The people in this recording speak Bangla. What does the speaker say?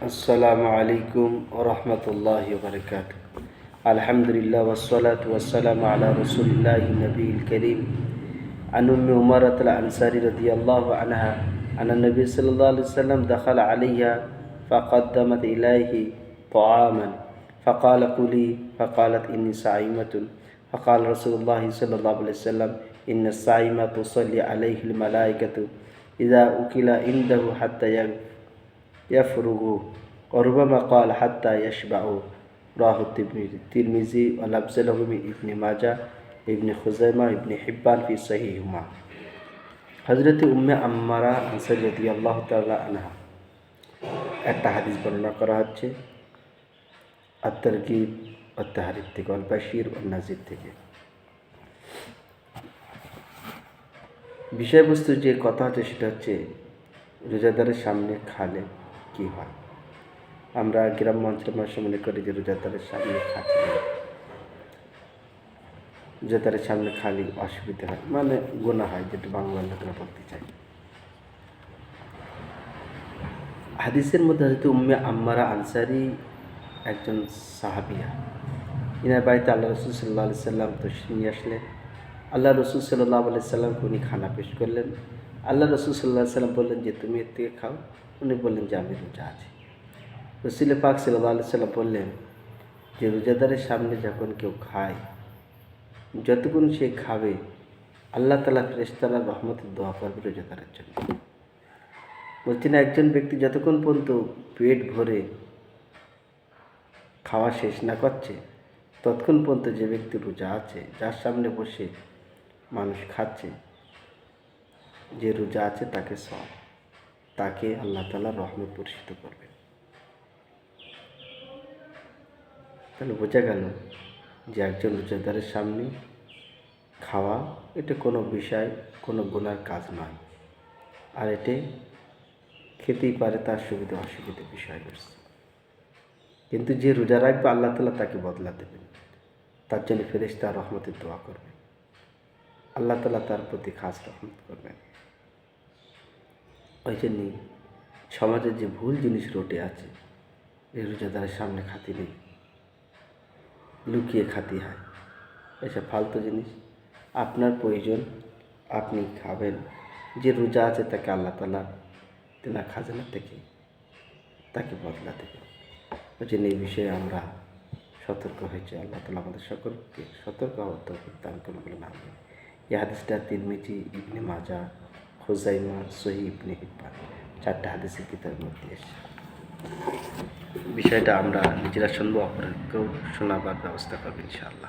السلام عليكم ورحمة الله وبركاته. الحمد لله والصلاة والسلام على رسول الله النبي الكريم. عن أم عمرة الأنصاري رضي الله عنها أن النبي صلى الله عليه وسلم دخل عليها فقدمت إليه طعاما. فقال كلي فقالت إني صائمة. فقال رسول الله صلى الله عليه وسلم إن الصائمة تصلي عليه الملائكة إذا أكل عنده حتى يغفر ইয়াফরুগু, অরুবামা কাল হাত্তা ইয়াসবাউ রাহ তিবনির তিরমিজি আলাফজালহমি ইবনে মাজা, ইবনে খুজাইমা, ইবনে হিব্বান ফি সহিহুমা। হজরত উম্মে আম্মারা আনসারি আল্লাহ তাল্লাহ আনহা। একটা হাদিস বর্ণনা করা হচ্ছে আত্মারকিব অত্যাহারিব থেকে অল্পাশির নাজির থেকে। বিষয়বস্তু যে কথা হচ্ছে সেটা হচ্ছে, রোজাদারের সামনে খালে। কি হয়? আমরা গ্রাম্য অঞ্চলের মানুষ মনে করি যে রোজাদারের সামনে খাচ্ছি রোজাদারের সামনে খালি অসুবিধা হয়। মানে গোনা হয় যেটা বাংলা লোকেরা বলতে চাই। হাদিসের মধ্যে হয়তো উম্মে আম্মারা আনসারি একজন সাহাবিয়া। ইনার বাড়িতে আল্লাহ রসুল সাল্লাহ সাল্লাম তো নিয়ে আসলেন। আল্লাহ রসুল সাল্লাহ আলি সাল্লামকে উনি খানা পেশ করলেন। আল্লাহ রসুল সাল্লাহ সাল্লাম বললেন যে, তুমি এর থেকে খাও। উনি বললেন যে, আমি রোজা আছি। রসুল পাক সাল্লাহ আল্লাহ সাল্লাম বললেন যে, রোজাদারের সামনে যখন কেউ খায়, যতক্ষণ সে খাবে, আল্লাহ তালা ফেরেস্তালা রহমতের দোয়া করবে রোজাদারের জন্য। বলছেন, একজন ব্যক্তি যতক্ষণ পর্যন্ত পেট ভরে খাওয়া শেষ না করছে, ততক্ষণ পর্যন্ত যে ব্যক্তি রোজা আছে, যার সামনে বসে মানুষ খাচ্ছে যে রোজা আছে তাকে সব তাকে আল্লাহ তালা রহমত পরিচিত করবে। তাহলে বোঝা গেল যে একজন রোজাদারের সামনে খাওয়া এটা কোনো বিষয়, কোনো গুনার কাজ নয়। আর এতে খেতেই পারে তার সুবিধা অসুবিধা বিষয় রয়েছে। কিন্তু যে রোজা রাখবে আল্লাহ তালা তাকে বদলা দেবেন। তার জন্য ফেরেশতা রহমতের দোয়া করবে। আল্লাহ তালা তার প্রতি খাস রহমত করবেন। ওই জন্যই সমাজের যে ভুল জিনিস রটে আছে এই রোজাদারের সামনে খাতি নেই। লুকিয়ে খাতি হয়। এসব ফালতু জিনিস আপনার প্রয়োজন, আপনি খাবেন। যে রোজা আছে তাকে আল্লাহ তালা তেনা খাজানা থেকে, তাকে বদলা দেবেন। ওই জন্য এই বিষয়ে আমরা সতর্ক হয়েছি। আল্লাহ তালা আমাদের সকলকে সতর্ক হওয়ার দান করুন বলে নাম এই হাদিসটা তিরমিজি ইবনে মাজা হোজাইমা সহি ইবনে হিব্বান। চারটা হাদিসের কিতাবের মধ্যে এসে বিষয়টা আমরা নিজেরা শুনব অপরকেও শোনাবার ব্যবস্থা করব ইনশাআল্লাহ।